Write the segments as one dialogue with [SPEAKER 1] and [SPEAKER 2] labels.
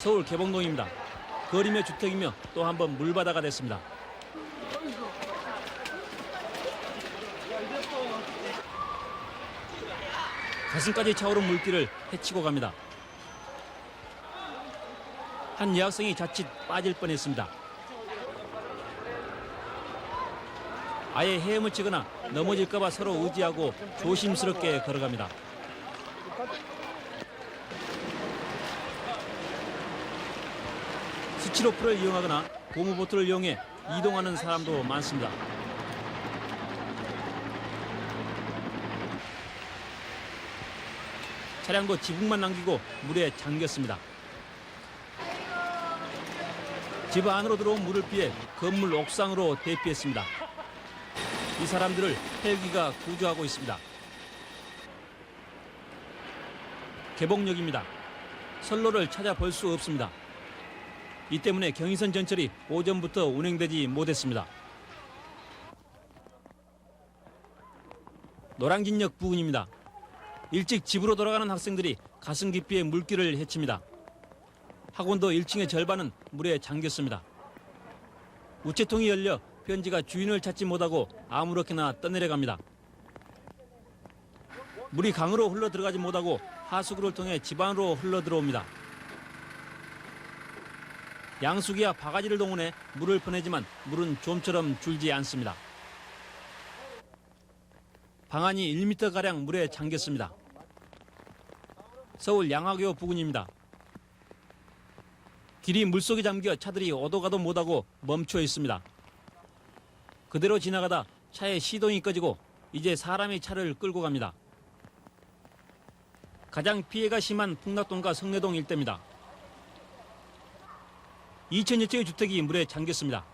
[SPEAKER 1] 서울 개봉동입니다. 거리며 주택이며 또 한 번 물바다가 됐습니다. 가슴까지 차오른 물길을 헤치고 갑니다. 한 여학생이 자칫 빠질 뻔했습니다. 아예 헤엄을 치거나 넘어질까봐 서로 의지하고 조심스럽게 걸어갑니다. 스치로프를 이용하거나 고무보트를 이용해 이동하는 사람도 많습니다. 차량도 지붕만 남기고 물에 잠겼습니다. 집 안으로 들어온 물을 피해 건물 옥상으로 대피했습니다. 이 사람들을 헬기가 구조하고 있습니다. 개봉역입니다. 선로를 찾아 볼 수 없습니다. 이 때문에 경의선 전철이 오전부터 운행되지 못했습니다. 노량진역 부근입니다. 일찍 집으로 돌아가는 학생들이 가슴 깊이의 물길을 헤칩니다. 학원도 1층의 절반은 물에 잠겼습니다. 우체통이 열려 편지가 주인을 찾지 못하고 아무렇게나 떠내려갑니다. 물이 강으로 흘러 들어가지 못하고 하수구를 통해 집 안으로 흘러 들어옵니다. 양수기와 바가지를 동원해 물을 퍼내지만 물은 좀처럼 줄지 않습니다. 방안이 1m가량 물에 잠겼습니다. 서울 양화교 부근입니다. 길이 물속에 잠겨 차들이 오도 가도 못하고 멈춰 있습니다. 그대로 지나가다 차에 시동이 꺼지고 이제 사람이 차를 끌고 갑니다. 가장 피해가 심한 풍락동과 성내동 일대입니다. 2천여 채의 주택이 물에 잠겼습니다.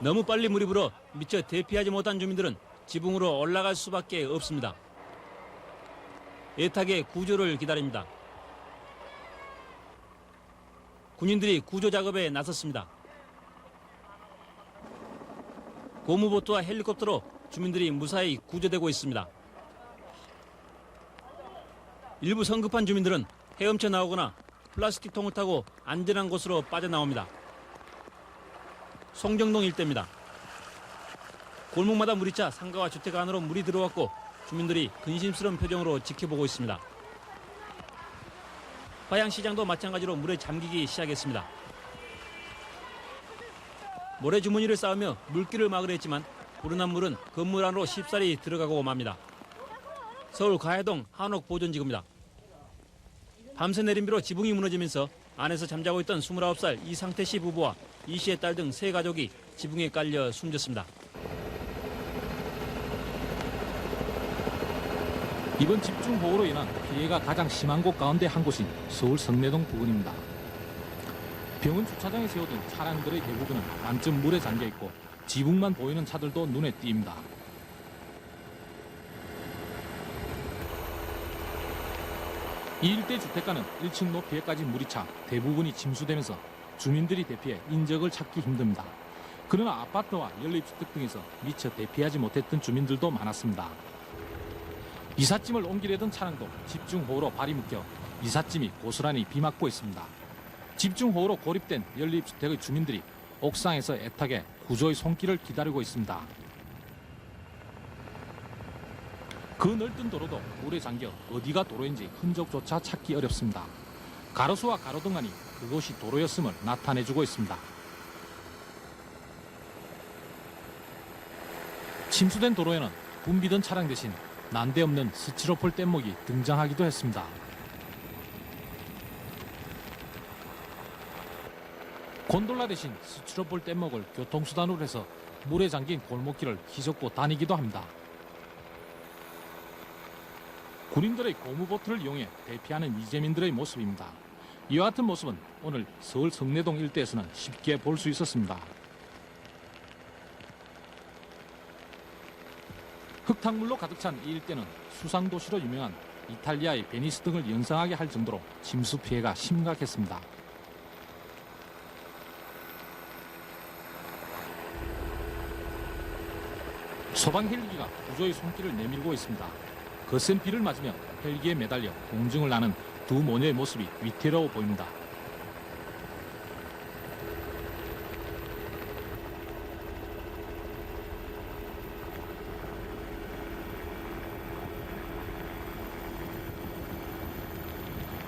[SPEAKER 1] 너무 빨리 물이 불어 미처 대피하지 못한 주민들은 지붕으로 올라갈 수밖에 없습니다. 애타게 구조를 기다립니다. 군인들이 구조 작업에 나섰습니다. 고무보트와 헬리콥터로 주민들이 무사히 구조되고 있습니다. 일부 성급한 주민들은 헤엄쳐 나오거나 플라스틱 통을 타고 안전한 곳으로 빠져나옵니다. 송정동 일대입니다. 골목마다 물이 차 상가와 주택 안으로 물이 들어왔고 주민들이 근심스러운 표정으로 지켜보고 있습니다. 화양시장도 마찬가지로 물에 잠기기 시작했습니다. 모래 주머니를 쌓으며 물길을 막으려 했지만 불어난 물은 건물 안으로 쉽사리 들어가고 맙니다. 서울 가해동 한옥 보존지구입니다. 밤새 내린 비로 지붕이 무너지면서 안에서 잠자고 있던 29살 이상태 씨 부부와 이 씨의 딸 등 세 가족이 지붕에 깔려 숨졌습니다.
[SPEAKER 2] 이번 집중호우로 인한 피해가 가장 심한 곳 가운데 한 곳인 서울 성내동 부근입니다. 병원 주차장에 세워둔 차량들의 대부분은 반쯤 물에 잠겨 있고 지붕만 보이는 차들도 눈에 띕니다. 이 일대 주택가는 1층 높이에까지 물이 차 대부분이 침수되면서 주민들이 대피해 인적을 찾기 힘듭니다. 그러나 아파트와 연립주택 등에서 미처 대피하지 못했던 주민들도 많았습니다. 이삿짐을 옮기려던 차량도 집중호우로 발이 묶여 이삿짐이 고스란히 비 맞고 있습니다. 집중호우로 고립된 연립주택의 주민들이 옥상에서 애타게 구조의 손길을 기다리고 있습니다. 그 넓은 도로도 물에 잠겨 어디가 도로인지 흔적조차 찾기 어렵습니다. 가로수와 가로등안이 그곳이 도로였음을 나타내주고 있습니다. 침수된 도로에는 붐비던 차량 대신 난데없는 스티로폴 뗏목이 등장하기도 했습니다. 곤돌라 대신 스티로폴 뗏목을 교통수단으로 해서 물에 잠긴 골목길을 휘젓고 다니기도 합니다. 군인들의 고무보트를 이용해 대피하는 이재민들의 모습입니다. 이와 같은 모습은 오늘 서울 성내동 일대에서는 쉽게 볼 수 있었습니다. 흙탕물로 가득 찬 이 일대는 수상도시로 유명한 이탈리아의 베니스 등을 연상하게 할 정도로 침수 피해가 심각했습니다. 소방 헬기가 구조의 손길을 내밀고 있습니다. 거센 비를 맞으며 헬기에 매달려 공중을 나는 두 모녀의 모습이 위태로워 보입니다.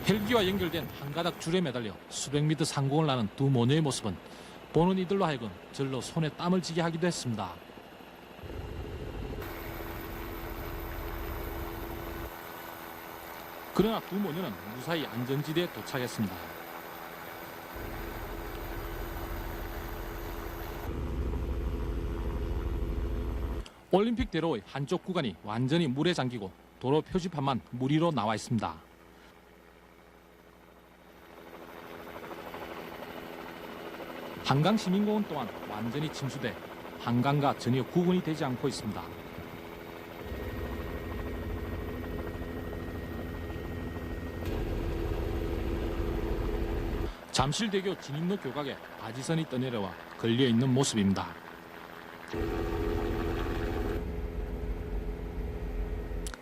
[SPEAKER 2] 헬기와 연결된 한 가닥 줄에 매달려 수백 미터 상공을 나는 두 모녀의 모습은 보는 이들로 하여금 절로 손에 땀을 쥐게 하기도 했습니다. 그러나 두 모녀는 무사히 안전지대에 도착했습니다. 올림픽 대로의 한쪽 구간이 완전히 물에 잠기고 도로 표지판만 물 위로 나와 있습니다. 한강 시민공원 또한 완전히 침수돼 한강과 전혀 구분이 되지 않고 있습니다. 잠실대교 진입로 교각에 바지선이 떠내려와 걸려 있는 모습입니다.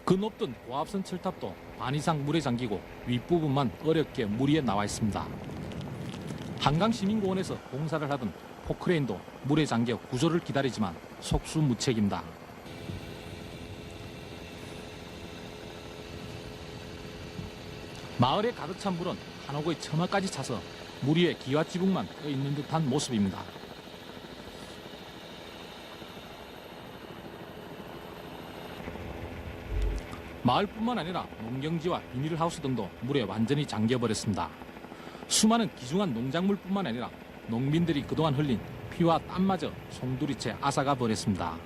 [SPEAKER 2] 그 높던 고압선 철탑도 반 이상 물에 잠기고 윗부분만 어렵게 물 위에 나와 있습니다. 한강 시민공원에서 공사를 하던 포크레인도 물에 잠겨 구조를 기다리지만 속수무책입니다. 마을에 가득 찬 물은 한옥의 처마까지 차서 물 위에 기와 지붕만 떠 있는 듯한 모습입니다. 마을뿐만 아니라 농경지와 비닐하우스 등도 물에 완전히 잠겨버렸습니다. 수많은 귀중한 농작물뿐만 아니라 농민들이 그동안 흘린 피와 땀마저 송두리째 앗아가 버렸습니다.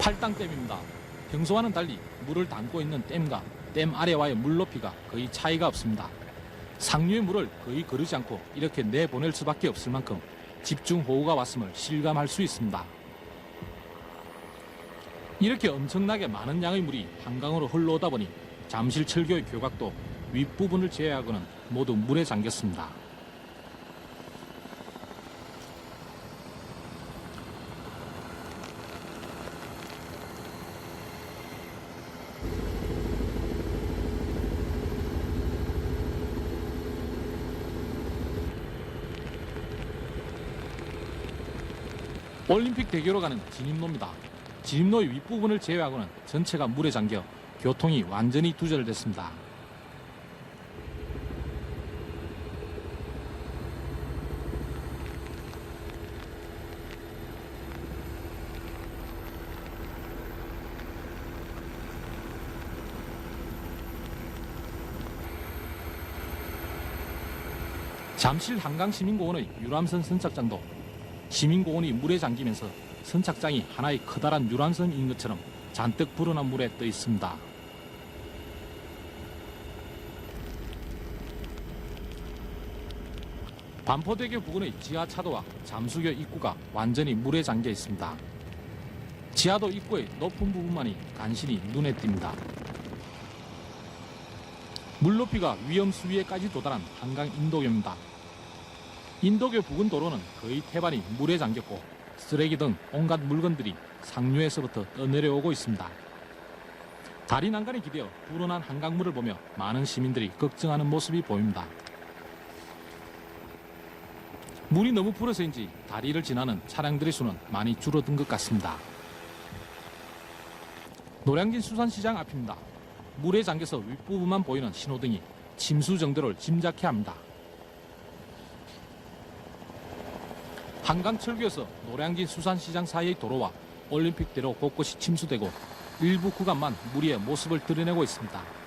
[SPEAKER 2] 팔당댐입니다. 평소와는 달리 물을 담고 있는 댐과 댐 아래와의 물 높이가 거의 차이가 없습니다. 상류의 물을 거의 거르지 않고 이렇게 내보낼 수밖에 없을 만큼 집중 호우가 왔음을 실감할 수 있습니다. 이렇게 엄청나게 많은 양의 물이 한강으로 흘러오다 보니 잠실 철교의 교각도 윗부분을 제외하고는 모두 물에 잠겼습니다. 올림픽 대교로 가는 진입로입니다. 진입로의 윗부분을 제외하고는 전체가 물에 잠겨 교통이 완전히 두절됐습니다. 잠실 한강시민공원의 유람선 선착장도 시민공원이 물에 잠기면서 선착장이 하나의 커다란 유람선인 것처럼 잔뜩 불어난 물에 떠 있습니다. 반포대교 부근의 지하차도와 잠수교 입구가 완전히 물에 잠겨 있습니다. 지하도 입구의 높은 부분만이 간신히 눈에 띕니다. 물 높이가 위험 수위에까지 도달한 한강 인도교입니다. 인도교 부근 도로는 거의 태반이 물에 잠겼고 쓰레기 등 온갖 물건들이 상류에서부터 떠내려오고 있습니다. 다리 난간에 기대어 불어난 한강물을 보며 많은 시민들이 걱정하는 모습이 보입니다. 물이 너무 불어서인지 다리를 지나는 차량들의 수는 많이 줄어든 것 같습니다. 노량진 수산시장 앞입니다. 물에 잠겨서 윗부분만 보이는 신호등이 침수 정도를 짐작케 합니다. 한강철교에서 노량진 수산시장 사이의 도로와 올림픽대로 곳곳이 침수되고 일부 구간만 물 위에 모습을 드러내고 있습니다.